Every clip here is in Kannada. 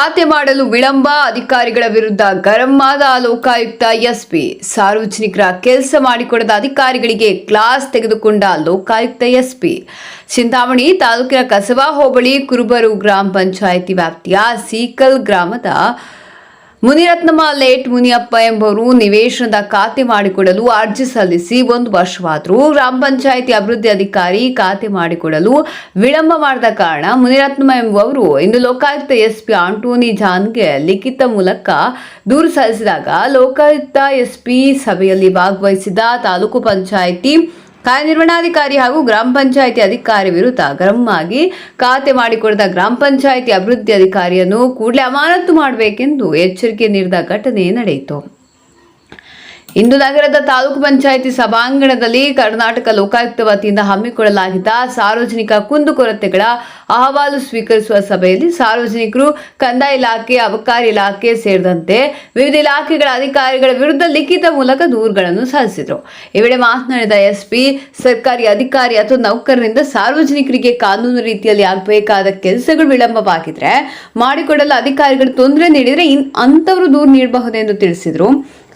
ಖಾತೆ ಮಾಡಲು ವಿಳಂಬ ಅಧಿಕಾರಿಗಳ ವಿರುದ್ಧ ಗರಂ ಆದ ಲೋಕಾಯುಕ್ತ ಎಸ್ಪಿ ಸಾರ್ವಜನಿಕರ ಕೆಲಸ ಮಾಡಿಕೊಡದ ಅಧಿಕಾರಿಗಳಿಗೆ ಕ್ಲಾಸ್ ತೆಗೆದುಕೊಂಡ ಲೋಕಾಯುಕ್ತ ಎಸ್ಪಿ. ಚಿಂತಾಮಣಿ ತಾಲೂಕಿನ ಕಸಬಾ ಹೋಬಳಿ ಕುರುಬರು ಗ್ರಾಮ ಪಂಚಾಯಿತಿ ವ್ಯಾಪ್ತಿಯ ಸೀಕಲ್ ಗ್ರಾಮದ ಮುನಿರತ್ನಮ ಲೇಟ್ ಮುನಿಯಪ್ಪ ಎಂಬವರು ನಿವೇಶನದ ಖಾತೆ ಮಾಡಿಕೊಡಲು ಅರ್ಜಿ ಸಲ್ಲಿಸಿ ಒಂದು ವರ್ಷವಾದರೂ. ಗ್ರಾಮ ಪಂಚಾಯಿತಿ ಅಭಿವೃದ್ಧಿ ಅಧಿಕಾರಿ ಖಾತೆ ಮಾಡಿಕೊಡಲು ವಿಳಂಬ ಮಾಡಿದ ಕಾರಣ ಮುನಿರತ್ನಮ್ಮ ಎಂಬುವರು ಇಂದು ಲೋಕಾಯುಕ್ತ ಎಸ್ಪಿ ಆಂಟೋನಿ ಜಾನ್ಗೆ ಲಿಖಿತ ಮೂಲಕ ದೂರು ಸಲ್ಲಿಸಿದಾಗ ಲೋಕಾಯುಕ್ತ ಎಸ್ಪಿ ಸಭೆಯಲ್ಲಿ ಭಾಗವಹಿಸಿದ ತಾಲೂಕು ಪಂಚಾಯಿತಿ ಕಾರ್ಯನಿರ್ವಹಣಾಧಿಕಾರಿ ಹಾಗೂ ಗ್ರಾಮ ಪಂಚಾಯಿತಿ ಅಧಿಕಾರಿ ವಿರುದ್ಧ ಗರಂ ಆಗಿ ಖಾತೆ ಮಾಡಿಕೊಡದ ಗ್ರಾಮ ಪಂಚಾಯಿತಿ ಅಭಿವೃದ್ಧಿ ಅಧಿಕಾರಿಯನ್ನು ಕೂಡಲೇ ಅಮಾನತು ಮಾಡಬೇಕೆಂದು ಎಚ್ಚರಿಕೆ ನೀಡಿದ ಘಟನೆ ನಡೆಯಿತು. ಇಂದು ನಗರದ ತಾಲೂಕು ಪಂಚಾಯಿತಿ ಸಭಾಂಗಣದಲ್ಲಿ ಕರ್ನಾಟಕ ಲೋಕಾಯುಕ್ತ ವತಿಯಿಂದ ಹಮ್ಮಿಕೊಳ್ಳಲಾಗಿದ್ದ ಸಾರ್ವಜನಿಕ ಕುಂದುಕೊರತೆಗಳ ಅಹವಾಲು ಸ್ವೀಕರಿಸುವ ಸಭೆಯಲ್ಲಿ ಸಾರ್ವಜನಿಕರು ಕಂದಾಯ ಇಲಾಖೆ, ಅಬಕಾರಿ ಇಲಾಖೆ ಸೇರಿದಂತೆ ವಿವಿಧ ಇಲಾಖೆಗಳ ಅಧಿಕಾರಿಗಳ ವಿರುದ್ಧ ಲಿಖಿತ ಮೂಲಕ ದೂರುಗಳನ್ನು ಸಲ್ಲಿಸಿದರು. ಈ ವೇಳೆ ಮಾತನಾಡಿದ ಎಸ್ಪಿ, ಸರ್ಕಾರಿ ಅಧಿಕಾರಿ ಅಥವಾ ನೌಕರರಿಂದ ಸಾರ್ವಜನಿಕರಿಗೆ ಕಾನೂನು ರೀತಿಯಲ್ಲಿ ಆಗಬೇಕಾದ ಕೆಲಸಗಳು ವಿಳಂಬವಾಗಿದ್ರೆ ಮಾಡಿಕೊಡಲು ಅಧಿಕಾರಿಗಳು ತೊಂದರೆ ನೀಡಿದರೆ ಇನ್ ಅಂಥವರು ದೂರು ನೀಡಬಹುದೆಂದು ತಿಳಿಸಿದರು.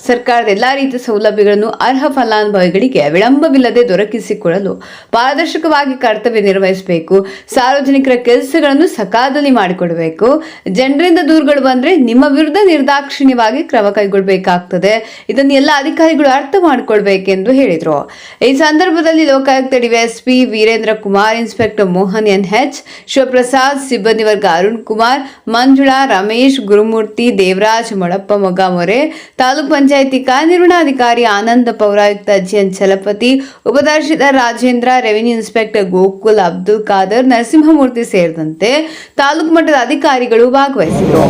ಸರ್ಕಾರದ ಎಲ್ಲಾ ರೀತಿಯ ಸೌಲಭ್ಯಗಳನ್ನು, ಅರ್ಹ ಫಲಾನುಭವಿಗಳಿಗೆ ವಿಳಂಬವಿಲ್ಲದೆ ದೊರಕಿಸಿಕೊಳ್ಳಲು ಪಾರದರ್ಶಕವಾಗಿ ಕರ್ತವ್ಯ ನಿರ್ವಹಿಸಬೇಕು. ಸಾರ್ವಜನಿಕರ ಕೆಲಸಗಳನ್ನು ಸಕಾಲದಲ್ಲಿ ಮಾಡಿಕೊಡಬೇಕು. ಜನರಿಂದ ದೂರುಗಳು ಬಂದರೆ ನಿಮ್ಮ ವಿರುದ್ಧ ನಿರ್ದಾಕ್ಷಿಣ್ಯವಾಗಿ ಕ್ರಮ ಕೈಗೊಳ್ಳಬೇಕಾಗ್ತದೆ. ಇದನ್ನು ಎಲ್ಲ ಅಧಿಕಾರಿಗಳು ಅರ್ಥ ಮಾಡಿಕೊಳ್ಬೇಕೆಂದು ಹೇಳಿದರು. ಈ ಸಂದರ್ಭದಲ್ಲಿ Lokayukta DySP Veerendra Kumar, inspector Mohan N H, Shivaprasad, ಸಿಬ್ಬಂದಿ ವರ್ಗ ಅರುಣ್ ಕುಮಾರ್, ಮಂಜುಳಾ, ರಮೇಶ್, ಗುರುಮೂರ್ತಿ, ದೇವರಾಜ್, ಮೊಳಪ್ಪ, ಮೊಗಾಮೊರೆ, ತಾಲೂಕ್ ಪಂಚಾಯಿತಿ ಕಾರ್ಯನಿರ್ವಹಣಾಧಿಕಾರಿ ಆನಂದ ಪೌರಾಯುಕ್ತ ಜಿಎನ್ ಚಲಪತಿ ಉಪದರ್ಶಿತ ರಾಜೇಂದ್ರ ರೆವಿನ್ಯೂ ಇನ್ಸ್ಪೆಕ್ಟರ್ ಗೋಕುಲ್ ಅಬ್ದುಲ್ ಖಾದರ್ ನರಸಿಂಹಮೂರ್ತಿ ಸೇರಿದಂತೆ ತಾಲೂಕು ಮಟ್ಟದ ಅಧಿಕಾರಿಗಳು ಭಾಗವಹಿಸಿದರು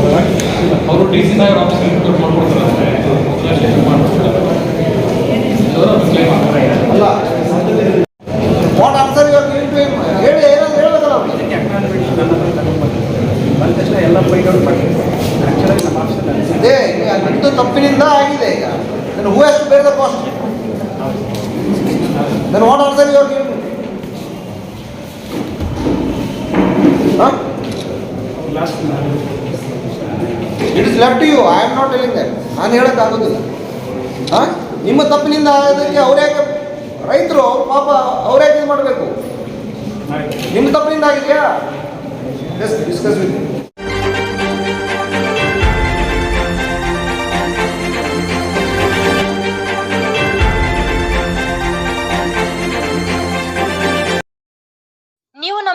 ಎಲ್ಲ ನಿಮ್ದು ತಪ್ಪಿನಿಂದ ಆಗಿದೆ ಈಗ. ನನ್ನ ಹೂ ಎಷ್ಟು ಬೇರೆ cost giving huh? Last it is left you I am not telling that ನಾನು ಹೇಳೋಕ್ಕಾಗೋದಿಲ್ಲ ಹಾಂ ನಿಮ್ಮ ತಪ್ಪಿನಿಂದ ಆಗೋದಕ್ಕೆ ಅವ್ರ್ಯಾಕೆ ರೈತರು ಪಾಪ ಅವ್ರ್ಯಾಕೆ ಇದು ಮಾಡಬೇಕು? ನಿಮ್ಮ ತಪ್ಪಿನಿಂದ ಆಗಿದೆಯಾ? Discuss with